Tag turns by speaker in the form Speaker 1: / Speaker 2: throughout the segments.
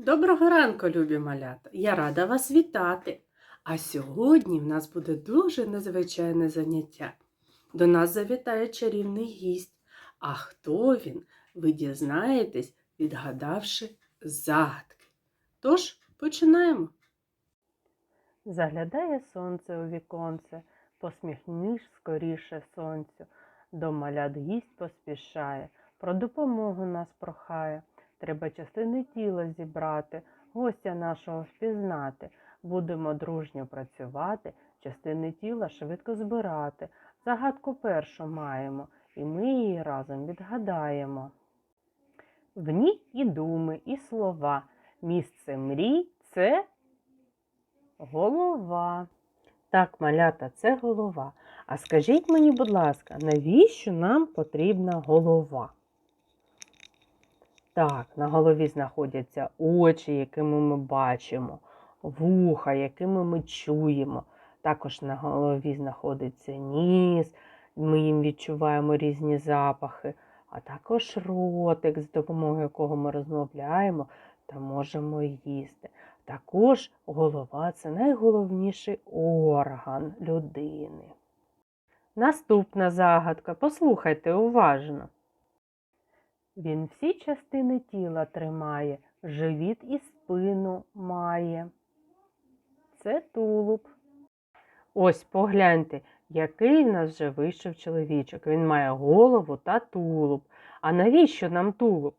Speaker 1: Доброго ранку, любі малята! Я рада вас вітати. А сьогодні в нас буде дуже незвичайне заняття. До нас завітає чарівний гість. А хто він, ви дізнаєтесь, відгадавши загадки. Тож, починаємо. Заглядає сонце у віконце, посміхніш скоріше сонцю. До малят гість поспішає, про допомогу нас прохає. Треба частини тіла зібрати, гостя нашого впізнати. Будемо дружньо працювати, частини тіла швидко збирати. Загадку першу маємо, і ми її разом відгадаємо. В ній і думи, і слова. Місце мрій це голова. Так, малята, це голова. А скажіть мені, будь ласка, навіщо нам потрібна голова? Так, на голові знаходяться очі, якими ми бачимо, вуха, якими ми чуємо. Також на голові знаходиться ніс, ми їм відчуваємо різні запахи, а також ротик, з допомогою якого ми розмовляємо та можемо їсти. Також голова це найголовніший орган людини. Наступна загадка. Послухайте уважно. Він всі частини тіла тримає, живіт і спину має. Це тулуб. Ось погляньте, який в нас вже вийшов чоловічок. Він має голову та тулуб. А навіщо нам тулуб?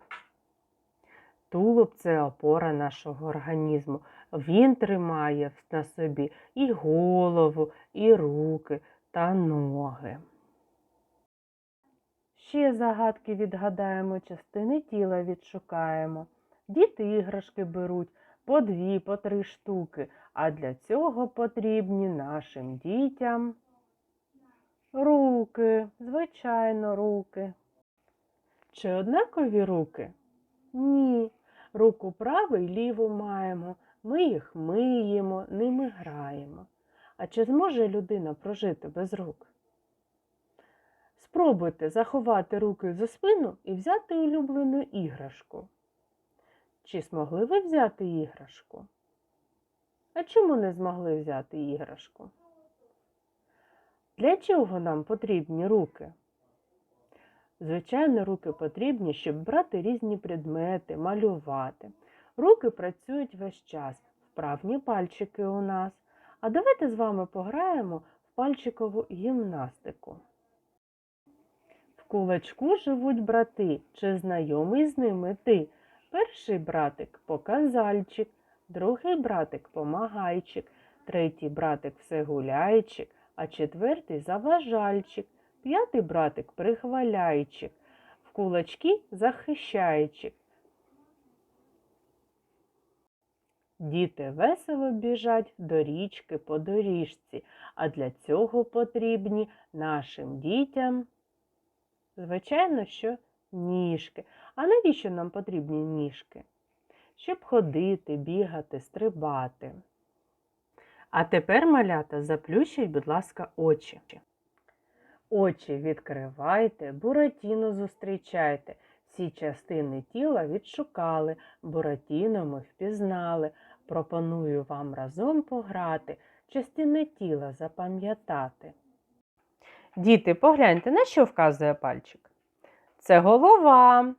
Speaker 1: Тулуб це опора нашого організму. Він тримає на собі і голову, і руки та ноги. Ще загадки відгадаємо, частини тіла відшукаємо. Діти іграшки беруть по дві, по три штуки, а для цього потрібні нашим дітям руки, звичайно, руки. Чи однакові руки? Ні. Руку праву і ліву маємо. Ми їх миємо, ними граємо. А чи зможе людина прожити без рук? Спробуйте заховати руки за спину і взяти улюблену іграшку. Чи змогли ви взяти іграшку? А чому не змогли взяти іграшку? Для чого нам потрібні руки? Звичайно, руки потрібні, щоб брати різні предмети, малювати. Руки працюють весь час, вправні пальчики у нас. А давайте з вами пограємо в пальчикову гімнастику. Кулачку живуть брати, чи знайомий з ними ти? Перший братик показальчик, другий братик помагайчик, третій братик всегуляйчик, а четвертий заважальчик, п'ятий братик прихваляйчик, в кулачки захищайчик. Діти весело біжать до річки по доріжці, а для цього потрібні нашим дітям, звичайно, що ніжки. А навіщо нам потрібні ніжки? Щоб ходити, бігати, стрибати. А тепер, малята, заплющіть, будь ласка, очі. Очі відкривайте, буратіно зустрічайте. Всі частини тіла відшукали, буратіно ми впізнали. Пропоную вам разом пограти, частини тіла запам'ятати. Діти, погляньте, на що вказує пальчик? Це голова.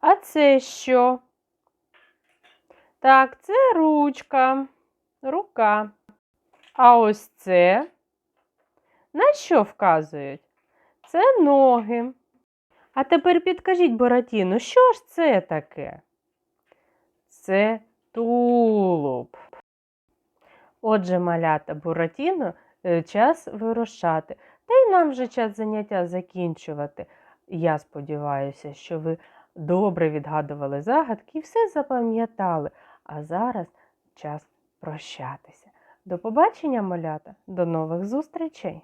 Speaker 1: А це що? Так, це ручка, рука. А ось це. На що вказують? Це ноги. А тепер підкажіть Боратіну, що ж це таке? Це тулуб. Отже, малята Буратіно, е, час вирушати. Та й нам вже час заняття закінчувати. Я сподіваюся, що ви добре відгадували загадки і все запам'ятали. А зараз час прощатися. До побачення, малята, до нових зустрічей!